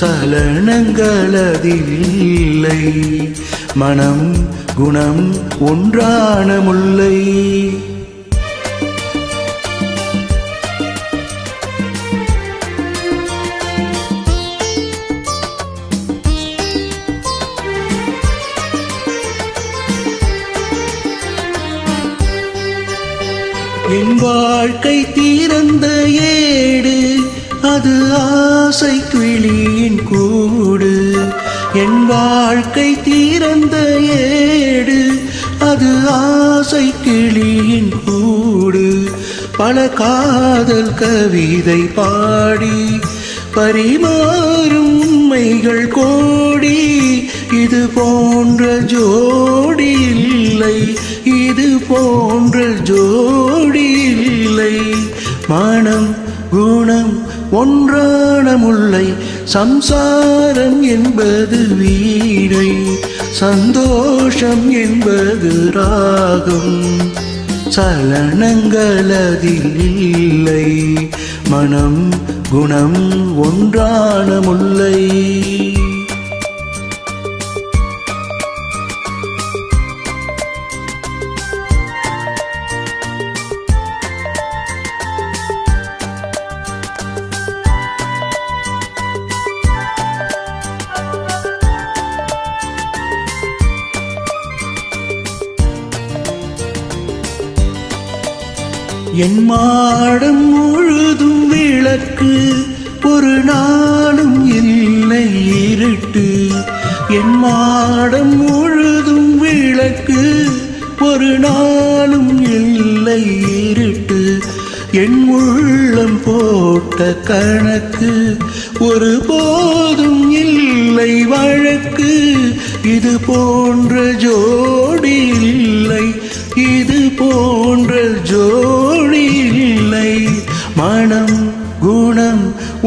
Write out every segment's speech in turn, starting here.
சலனங்கள் அதில் இல்லை மனம் குணம் ஒன்றான முல்லை என் வாழ்க்கை தீரந்த ஏடு அது ஆசை கிளியின் கூடு. என் வாழ்க்கை தீரந்த ஏடு அது ஆசை கிளியின் கூடு. பல காதல் கவிதை பாடி பரிமாறும் உண்மைகள் கோடி. இது போன்ற ஜோடி இல்லை இது போன்ற ஜோடி இல்லை. மனம் குணம் ஒன்றான முல்லை சம்சாரம் என்பது வீணை. சந்தோஷம் என்பது ராகம். சலனங்கள் அதில் இல்லை. மனம் குணம் ஒன்றான முல்லை என் மாடம் முழுதும் விளக்கு ஒரு நாளும் இல்லை இருட்டு. என் மாடம் முழுதும் விளக்கு ஒரு நாளும் இல்லை இருட்டு. என் உள்ளம் போட்ட கணக்கு ஒரு போதும் இல்லை வழக்கு. இது போன்ற ஜோடி இல்லை இது போன்ற ஜோடி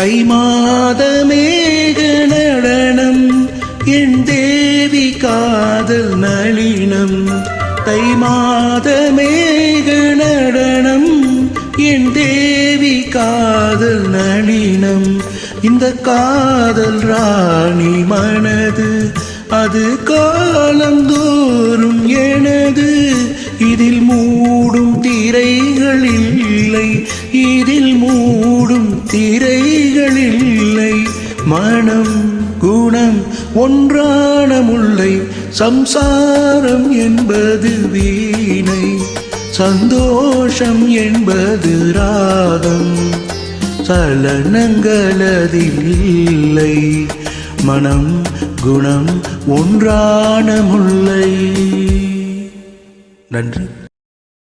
தை மாத மேக நடனம் என் தேவி காதல் நளினம். தை மாத மேக நடனம் என் தேவி காதல் நளினம். இந்த காதல் ராணி மனது அது காலந்தோறும் எனது. இதில் மூடும் திரைகள் இல்லை இதில் மூடும் திரை மனம் குணம் ஒன்றான முல்லை சம்சாரம் என்பது வீணை. சந்தோஷம் என்பது ராகம். சலனங்களதில் இல்லை மனம் குணம் ஒன்றான முல்லை நன்றி.